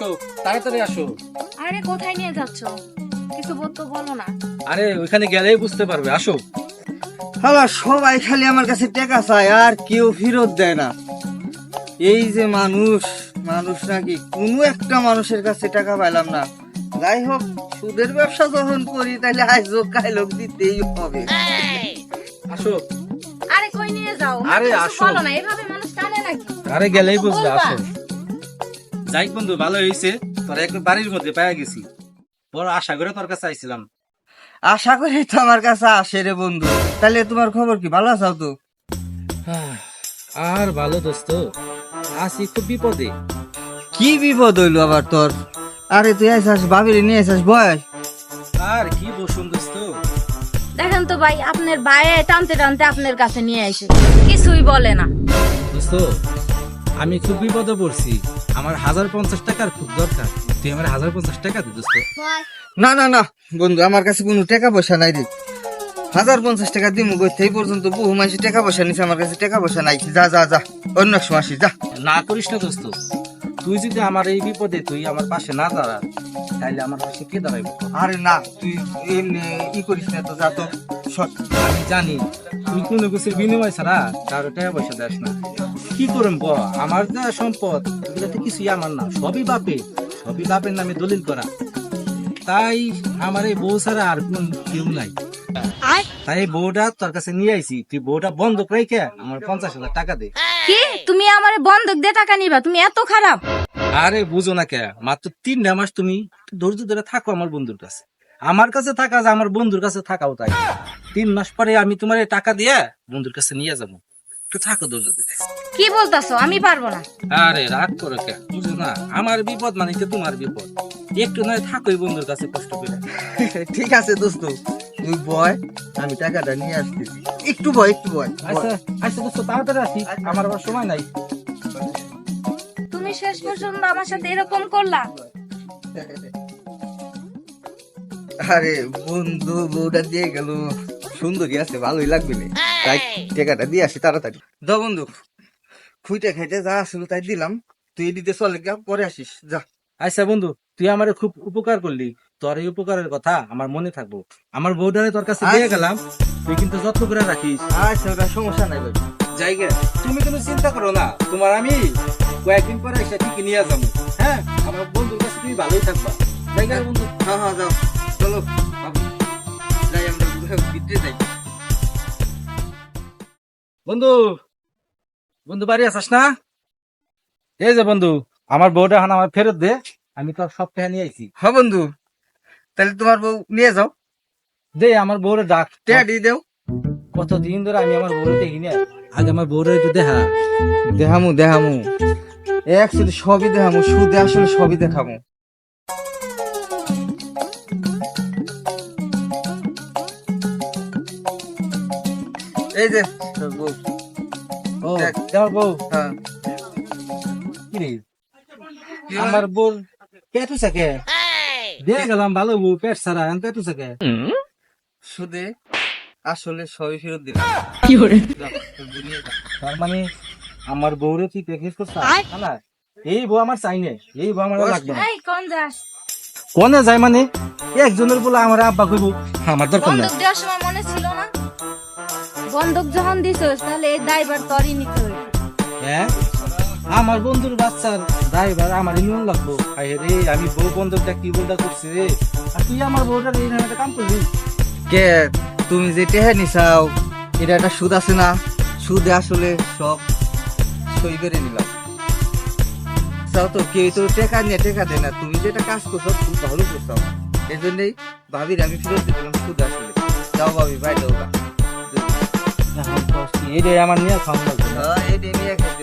আসো তাড়াতাড়ি আসো। আরে কোথায় নিয়ে যাচ্ছ? কিছু বলতো বলো না। আরে ওইখানে গেলেই বুঝতে পারবে আসো। হালা সবাই খালি আমার কাছে টাকা চায় আর কেউ ফেরত দেয় না। এই যে মানুষ মানুষ নাকি কোনো একটা মানুষের কাছে টাকা পাইলাম না। যাই হোক সুদের ব্যবসা যখন করি তাহলে আইজো কাইলোক দিতেই হবে। আসো। আরে কই নিয়ে যাও? আরে আসো। বলো না এভাবে মানুষ টানে নাকি? আরে গেলেই বুঝবে আসো। যাই বন্ধু ভালো হয়েছে তোর একটু বাড়ির মধ্যে পাওয়া গেছি। বড় আশা করে তোর কাছে আইছিলাম। আশা করি তো আমার কাছে আসে রে বন্ধু। তাহলে তোমার খবর কি? ভালো আছো তো? আর ভালো দোস্ত। আসি খুব বিপদে। কি বিপদ হইল আবার তোর? আরে তুই আইসাস বাবিরে নিয়ে আইসাস বয়স আর কি বসুন দোস্ত। দেখেন তো ভাই আপনার বাইরে টানতে টানতে আপনার কাছে নিয়ে আসে কিছুই বলে না। দোস্ত আমি খুব বিপদে পড়ছি। আমার হাজার পঞ্চাশ টাকার খুব দরকার। তুই আমার হাজার পঞ্চাশ টাকা দে দোস্ত। না না না বন্ধু আমার কাছে কোনো টাকা পয়সা নাই রে। হাজার পঞ্চাশ টাকা দিমু এই পর্যন্ত বহু মানুষ টাকা পয়সা নিছে আমার কাছে টাকা পয়সা নাই। যা যা যা অন্য এক সময় আসিস, যা। না করিস না দোস্ত। তুই যদি আমার এই বিপদে তুই আমার পাশে না দাঁড়া তাইলে আমার পাশে কে দাঁড়াইব? আরে না তুই এমনি ই করিস না তো যা তো। আমি জানি। তুই কোনো কিছুর বিনিময় ছাড়া কারও টাকা পয়সা দেস না। কি ব আমার যা সম্পদ এগুলোতে কিছুই আমার না। সবই বাপে। সবই বাপের নামে দলিল করা। তাই আমার এই বউ ছাড়া আর কোন কেউ নাই। তাই বউটা তোর কাছে নিয়ে আইছি। তুই বউটা বন্ধক রেখে আমার পঞ্চাশ হাজার টাকা দে। কি? তুমি আমার বন্ধক দিয়ে টাকা নিবা? তুমি এত খারাপ। আরে বুঝো না কে? মাত্র তিনটা মাস তুমি ধৈর্য ধরে থাকো আমার বন্ধুর কাছে। আমার কাছে থাকা যে আমার বন্ধুর কাছে থাকাও তাই। তিন মাস পরে আমি তোমার টাকা দিয়ে বন্ধুর কাছে নিয়ে যাব। একটু থাকো ধৈর্য ধরে কি বলতাছো? আমি পারব না। আরে রাগ করো কে? বুঝো না আমার বিপদ মানে তো তোমার বিপদ? একটু নয় থাকোই বন্ধুর কাছে কষ্ট করে। ঠিক আছে দোস্ত তুই বয় আমি টাকাটা নিয়ে আসতেছি। একটু বয় একটু বয়। আচ্ছা আচ্ছা দোস্ত তাড়াতাড়ি আসি আমার আবার সময় নাই। তুমি শেষ পর্যন্ত আমার সাথে এরকম করলা? আরে বন্ধু বউটা দিয়ে গেল। সুন্দরী আছে ভালোই লাগবে না। তাই টাকাটা দিয়ে আসি তাড়াতাড়ি। দ বন্ধু খুঁটে খাইতে যা আসলো তাই দিলাম তুই এদিকে চলে গা পরে আসিস যা। আচ্ছা বন্ধু তুই আমার খুব উপকার করলি। তোর এই উপকারের কথা আমার মনে থাকব। আমার বউটারে তোর কাছে দিয়ে গেলাম তুই কিন্তু যত্ন করে রাখিস। আচ্ছা ওটা সমস্যা নাই ভাই। জায়গা তুমি কোনো চিন্তা করো না তোমার আমি কয়েকদিন পরে এসে ঠিকই নিয়ে যাব। হ্যাঁ আমার বন্ধুর কাছে তুমি ভালোই থাকবা। জায়গা বন্ধু। হ্যাঁ হ্যাঁ যাও। চলো। ভিতরে যাই। বন্ধু বন্ধু বাড়ি আসাস না? এই যে বন্ধু আমার বউটা এখন আমার ফেরত দে আমি তো সব টাকা নিয়ে আইছি। হ্যাঁ বন্ধু তাহলে তোমার বউ নিয়ে যাও। দে আমার বউরে ডাক। টাকা দিয়ে দেও। কতদিন ধরে আমি আমার বউরে দেখি না আগে আমার বউরে একটু দেখা। দেখামু দেখামু। একচুয়ালি সবই দেখামু সুদে আসলে সবই দেখামু। এই যে তোর বউ। ও দেখ। আমার বউ। হ্যাঁ। কি রে? আমার বউ পেটু থাকে দিয়ে গেলাম ভালো বউ পেট ছাড়া এখন পেটু থাকে সুদে আসলে সবই ফেরত দিলাম। যাও, তোর বউ নিয়ে যা। তার মানে আমার বউরে তুই প্যাকেজ করছিস না এই বউ আমার চাই না এই বউ আমার লাগবে না। এই কোন যাস? কোনে যায় মানে? একজনের বলে আমার আব্বা কইব আমার দরকার নাই। দেওয়ার সময় বন্ধক যখন দিছস তাহলে এই দায়বার তরই নিতে হইবে। হ্যাঁ? আমার বন্ধুর বাচ্চার ড্রাইভার আমার নিয়ম লাগবো। আরে রে আমি বউ বন্ধুটা কি বলটা করছি রে? আর তুই আমার বউটার এই নামে কাম করবি? কে? তুমি যে টেহে নিছাও এটা একটা সুদ আছে না? সুদে আসলে সব সই করে নিলাম। চাও তো কেউ তো টেকা নিয়ে টেকা দেয় না। তুমি যেটা কাজ করছ খুব ভালো করছ এই জন্যই ভাবির আমি ফেরত দিলাম সুদ আসলে। যাও ভাবি ভাই দাও এইটাই আমার নিয়ে খাওয়া লাগবে